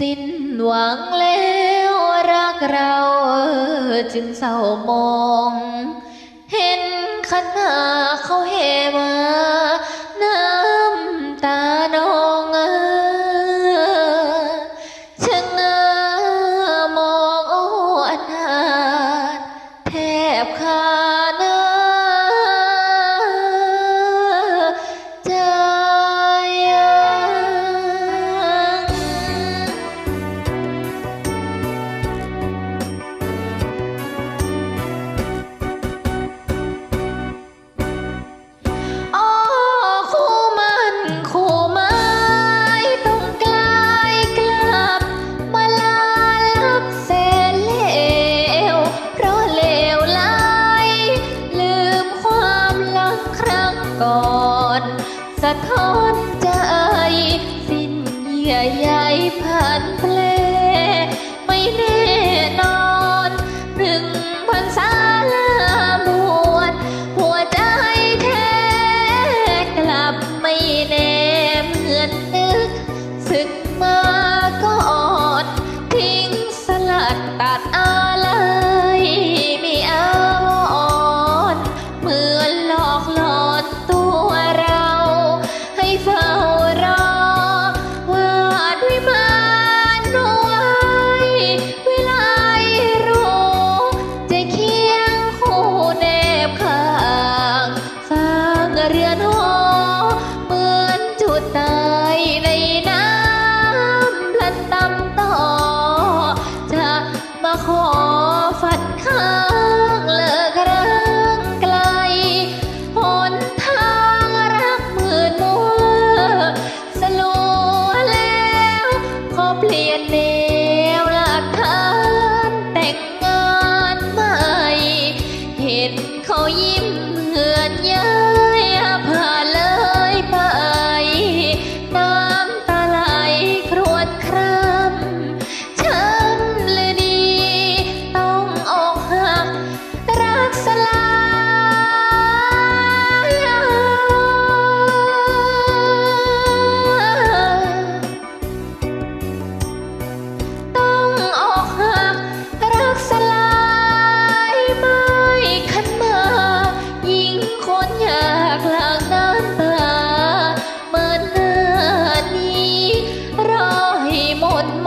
สิ้นหวังแล้วรักเราจึงเศร้ามอง เห็นขันหาเขาแห่มาน้ำตานองฉันน่งามองโอ้อนาแทบขา สะท้อนใจ สิ้นเยื่อใยผ่านแผล เปลี่ยนเน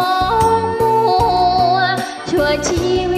盲目，专情